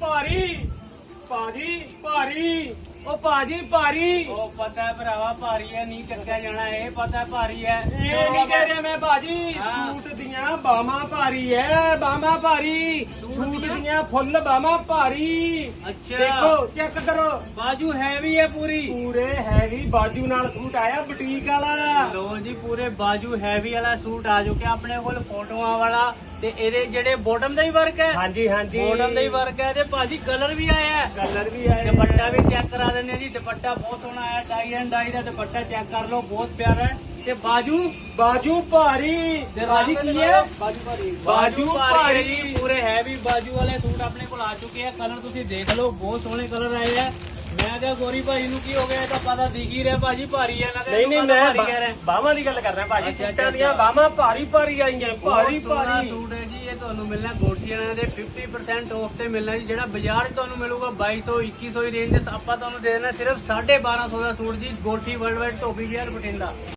ਭਾਰੀ ਭਾਜੀ ਭਾਰੀ ਉਹ ਭਾਜੀ ਭਾਰੀ। ਉਹ ਪਤਾ ਹੈ ਭਰਾਵਾ ਭਾਰੀ ਹੈ ਨਹੀਂ ਚੱਕਿਆ ਜਾਣਾ ਇਹ ਪਤਾ ਹੈ ਭਾਰੀ ਹੈ। ਇਹ ਨਹੀਂ ਕਹਿ ਰਿਹਾ ਮੈਂ ਭਾਜੀ ਹਾਂ। ਸੂਟ ਦੀਆਂ ਬਾਹਾਂ ਭਾਰੀ ਐ ਬਾਹਾਂ ਭਾਰੀ। ਸੂਟ ਦੀਆਂ? ਫੁੱਲ ਬਾਹਾਂ ਭਾਰੀ। ਅੱਛਾ। ਦੇਖੋ ਚੈੱਕ ਕਰੋ। ਬਾਜੂ ਹੈਵੀ ਹੈ ਪੂਰੀ। ਪੂਰੇ ਹੈਵੀ ਬਾਜੂ ਨਾਲ ਸੂਟ ਆਇਆ ਬੁਟੀਕ ਵਾਲਾ। ਲੋ ਜੀ ਪੂਰੇ ਬਾਜੂ ਹੈਵੀ ਵਾਲਾ ਸੂਟ ਆ ਚੁੱਕਿਆ ਆਪਣੇ ਕੋਲ ਫੋਟੋਆਂ ਵਾਲਾ ਤੇ ਇਹਦੇ ਜਿਹੜੇ ਬੋਟਮ ਦਾ ਹੀ ਵਰਕ ਹੈ। ਹਾਂਜੀ ਹਾਂਜੀ। ਬੋਟਮ ਦਾ ਹੀ ਵਰਕ ਹੈ ਤੇ ਭਾਜੀ ਕਲਰ ਵੀ ਆਇਆ ਹੈ। ਕਲਰ ਵੀ ਆਏ ਦੁਪੱਟਾ ਵੀ ਚੈੱਕ ਕਰਾ ਦਿੰਦੇ ਜੀ ਦੁਪੱਟਾ ਬਹੁਤ ਸੋਹਣਾ ਆਇਆ ਟਾਈ ਐਂਡ ਡਾਈ ਦਾ ਦੁਪੱਟਾ ਚੈੱਕ ਕਰ ਲਓ ਬਹੁਤ ਪਿਆਰਾ ਹੈ। ਤੇ ਬਾਜੂ? ਬਾਜੂ ਭਾਰੀ। ਬਾਜੀ ਕੀ ਹੈ? ਬਾਜੂ ਭਾਰੀ। ਬਾਜੂ ਭਾਰੀ। ਪੂਰੇ ਹੈਵੀ ਬਾਜੂ ਵਾਲੇ ਸੂਟ ਆਪਣੇ ਕੋਲ ਆ ਚੁੱਕੇ ਆ। ਕਲਰ ਤੁਸੀਂ ਦੇਖ ਲਓ ਬਹੁਤ ਸੋਹਣੇ ਕਲਰ ਆਏ ਆ। ਮੈਂ ਕਿਹਾ ਗੋਰੀ ਭਾਈ ਨੂੰ ਕੀ ਹੋ ਗਿਆ ਇਹ ਤਾਂ ਪਤਾ ਦਿਖ ਹੀ ਰਿਹਾ ਭਾਜੀ ਭਾਰੀ ਹੈ ਨਾ ਨਹੀਂ ਨਹੀਂ ਮੈਂ ਬਾਹਾਂ ਦੀ ਗੱਲ ਕਰਦਾ ਭਾਜੀ ਸੂਟਾਂ ਦੀਆਂ। ਬਾਹਾਂ ਭਾਰੀ ਭਾਰੀ ਆਈਆਂ ਭਾਰੀ ਭਾਰੀ। ਸੂਟ ਹੈ ਜੀ ਇਹ ਤੁਹਾਨੂੰ ਮਿਲਣਾ ਗੋਠੀਆਂ ਦੇ 50% ਆਫ ਤੇ ਮਿਲਣਾ ਜੀ ਜਿਹੜਾ ਬਾਜ਼ਾਰ 'ਚ ਤੁਹਾਨੂੰ ਮਿਲੂਗਾ 2200 2100 ਦੀ ਰੇਂਜ ਆਪਾਂ ਤੁਹਾਨੂੰ ਦੇ ਦੇਣਾ ਸਿਰਫ 1250 ਦਾ ਸੂਟ ਜੀ ਗੋਠੀ ਵਰਲਡ ਵਾਈਡ ਧੋਬੀ ਵਿਆਰ ਬਠਿੰਡਾ।